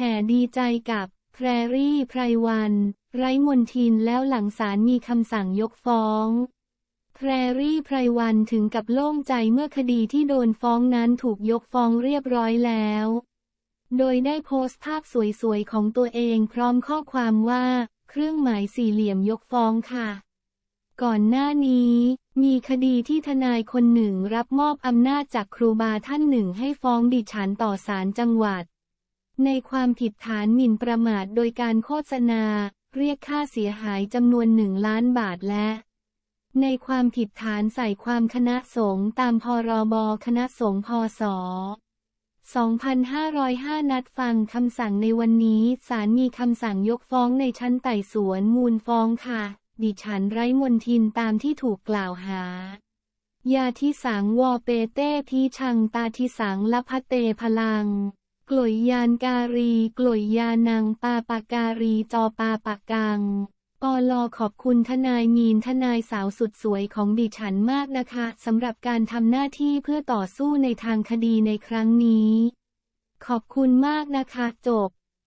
แห่ดีใจกับแพรรี่ไพรวัน ไร้มนทินแล้วหลังศาลมีคำสั่งยกฟ้องแพรรี่ไพรวันถึงกับโล่งใจเมื่อคดีที่โดนฟ้องนั้นถูกยกฟ้องเรียบร้อยแล้ว โดยได้โพสต์ภาพสวยๆ ของตัวเองพร้อมข้อความว่า เครื่องหมายสี่เหลี่ยมยกฟ้องค่ะ ก่อนหน้านี้ มีคดีที่ทนายคนหนึ่งรับมอบอำนาจจากครูบาท่านหนึ่งให้ฟ้องดิฉันต่อศาลจังหวัด ในความผิดฐานหมิ่นประมาทโดยการโฆษณา เรียกค่าเสียหายจำนวนหนึ่งล้านบาทและ ในความผิดฐานใส่ความคณะสงฆ์ตามพรบคณะสงฆ์พศ2505 นัดฟังคำสั่งในวันนี้ศาลมีคำสั่งยกฟ้องในชั้นไต่สวนมูลฟ้องค่ะ ดิฉันไร้มนทินตามที่ถูกกล่าวหา ยาทิสังวอเปเต้พีชังตาทิสังละพะเตพลัง กลวยยานการี กลวยยานังปาปาการีจอปาปากังปอลอขอบคุณทนายมีนทนายสาวสุดสวยของดิฉันมากนะคะสำหรับการทำหน้าที่เพื่อต่อสู้ในทางคดีในครั้งนี้ ขอบคุณมากนะคะจบ